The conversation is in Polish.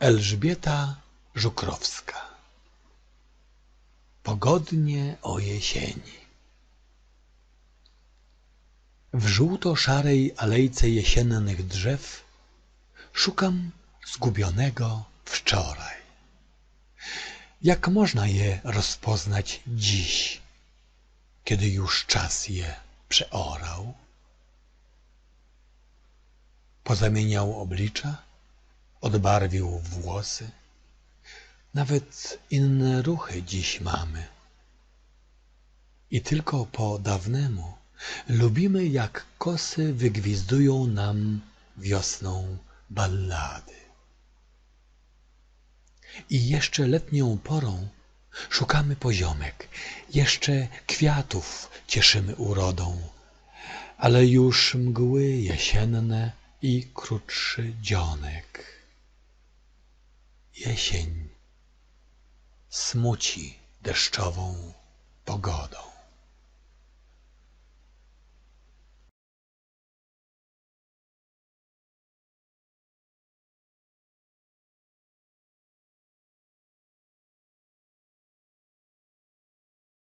Elżbieta Żukrowska Pogodnie o jesieni W żółto-szarej alejce jesiennych drzew Szukam zgubionego wczoraj. Jak można je rozpoznać dziś, Kiedy już czas je przeorał? Pozamieniał oblicza, odbarwił włosy. Nawet inne ruchy dziś mamy. I tylko po dawnemu lubimy, jak kosy wygwizdują nam wiosną ballady. I jeszcze letnią porą szukamy poziomek, jeszcze kwiatów cieszymy urodą, ale już mgły jesienne i krótszy dzionek. Jesień smuci deszczową pogodą.